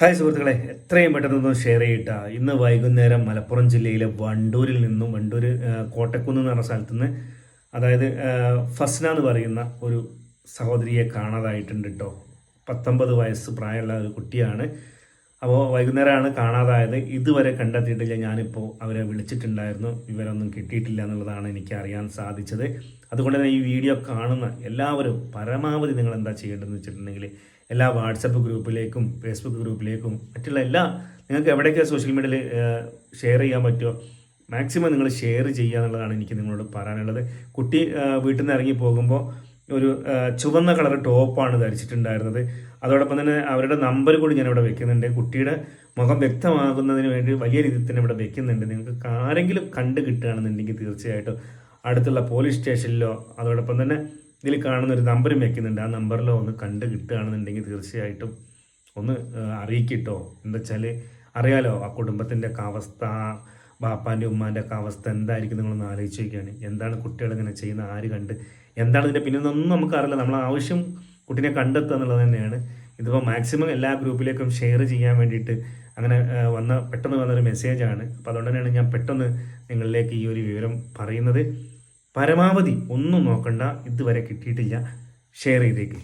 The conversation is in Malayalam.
ഹായ് സുഹൃത്തുക്കളെ എത്രയും പെട്ടെന്നൊന്ന് ഷെയർ ചെയ്യട്ട. ഇന്ന് വൈകുന്നേരം മലപ്പുറം ജില്ലയിലെ വണ്ടൂരിൽ നിന്നും വണ്ടൂർ കോട്ടക്കുന്ന് എന്ന് പറഞ്ഞ സ്ഥലത്ത് നിന്ന് അതായത് ഫസ്ന എന്ന് പറയുന്ന ഒരു സഹോദരിയെ കാണാതായിട്ടുണ്ട് കേട്ടോ പത്തൊമ്പത് വയസ്സ് പ്രായമുള്ള ഒരു കുട്ടിയാണ്. അപ്പോൾ വൈകുന്നേരമാണ് കാണാതായത്. ഇതുവരെ കണ്ടെത്തിയിട്ടില്ല. ഞാനിപ്പോൾ അവരെ വിളിച്ചിട്ടുണ്ടായിരുന്നു. ഇവരൊന്നും കിട്ടിയിട്ടില്ല എന്നുള്ളതാണ് എനിക്ക് അറിയാൻ സാധിച്ചത്. അതുകൊണ്ട് തന്നെ ഈ വീഡിയോ കാണുന്ന എല്ലാവരും പരമാവധി നിങ്ങൾ എന്താ ചെയ്യേണ്ടതെന്ന് വെച്ചിട്ടുണ്ടെങ്കിൽ എല്ലാ വാട്സപ്പ് ഗ്രൂപ്പിലേക്കും ഫേസ്ബുക്ക് ഗ്രൂപ്പിലേക്കും മറ്റുള്ള എല്ലാ നിങ്ങൾക്ക് എവിടെയൊക്കെ സോഷ്യൽ മീഡിയയിൽ ഷെയർ ചെയ്യാൻ പറ്റുമോ മാക്സിമം നിങ്ങൾ ഷെയർ ചെയ്യുക എന്നുള്ളതാണ് എനിക്ക് നിങ്ങളോട് പറയാനുള്ളത്. കുട്ടി വീട്ടിൽ നിന്ന് ഇറങ്ങി പോകുമ്പോൾ ഒരു ചുവന്ന കളർ ടോപ്പാണ് ധരിച്ചിട്ടുണ്ടായിരുന്നത്. അതോടൊപ്പം തന്നെ അവരുടെ നമ്പർ കൂടി ഞാൻ ഇവിടെ വെക്കുന്നുണ്ട്. കുട്ടിയുടെ മുഖം വ്യക്തമാകുന്നതിന് വേണ്ടി വലിയ രീതിയിൽ തന്നെ ഇവിടെ വെക്കുന്നുണ്ട്. നിങ്ങൾക്ക് ആരെങ്കിലും കണ്ടു കിട്ടുകയാണെന്നുണ്ടെങ്കിൽ തീർച്ചയായിട്ടും അടുത്തുള്ള പോലീസ് സ്റ്റേഷനിലോ അതോടൊപ്പം തന്നെ ഇതിൽ കാണുന്ന ഒരു നമ്പറും വെക്കുന്നുണ്ട്. ആ നമ്പറിലോ ഒന്ന് കണ്ടു കിട്ടുകയാണെന്നുണ്ടെങ്കിൽ തീർച്ചയായിട്ടും ഒന്ന് അറിയിക്കിട്ടോ എന്താ വെച്ചാൽ അറിയാലോ ആ കുടുംബത്തിന്റെ ഒക്കെ അവസ്ഥ ബാപ്പാന്റെ ഉമ്മാന്റെ ഒക്കെ അവസ്ഥ എന്തായിരിക്കും നിങ്ങളൊന്ന് ആലോചിച്ച് നോക്കുകയാണ് എന്താണ് കുട്ടികൾ ഇങ്ങനെ ചെയ്യുന്ന ആര് കണ്ട്? എന്താണ് ഇതിന്റെ പിന്നൊന്നും നമുക്കറിയില്ല നമ്മൾ ആവശ്യം കുട്ടീനെ കണ്ടെത്തുക എന്നുള്ളത് തന്നെയാണ്. ഇതിപ്പോൾ മാക്സിമം എല്ലാ ഗ്രൂപ്പിലേക്കും ഷെയർ ചെയ്യാൻ വേണ്ടിയിട്ട് അങ്ങനെ വന്ന പെട്ടെന്ന് വന്നൊരു മെസ്സേജാണ് അപ്പോൾ അതുകൊണ്ട് തന്നെയാണ് ഞാൻ പെട്ടെന്ന് നിങ്ങളിലേക്ക് ഈ ഒരു വിവരം പറയുന്നത്. പരമാവധി ഒന്നും നോക്കണ്ട. ഇതുവരെ കിട്ടിയിട്ടില്ല. ഷെയർ ചെയ്തേക്ക്.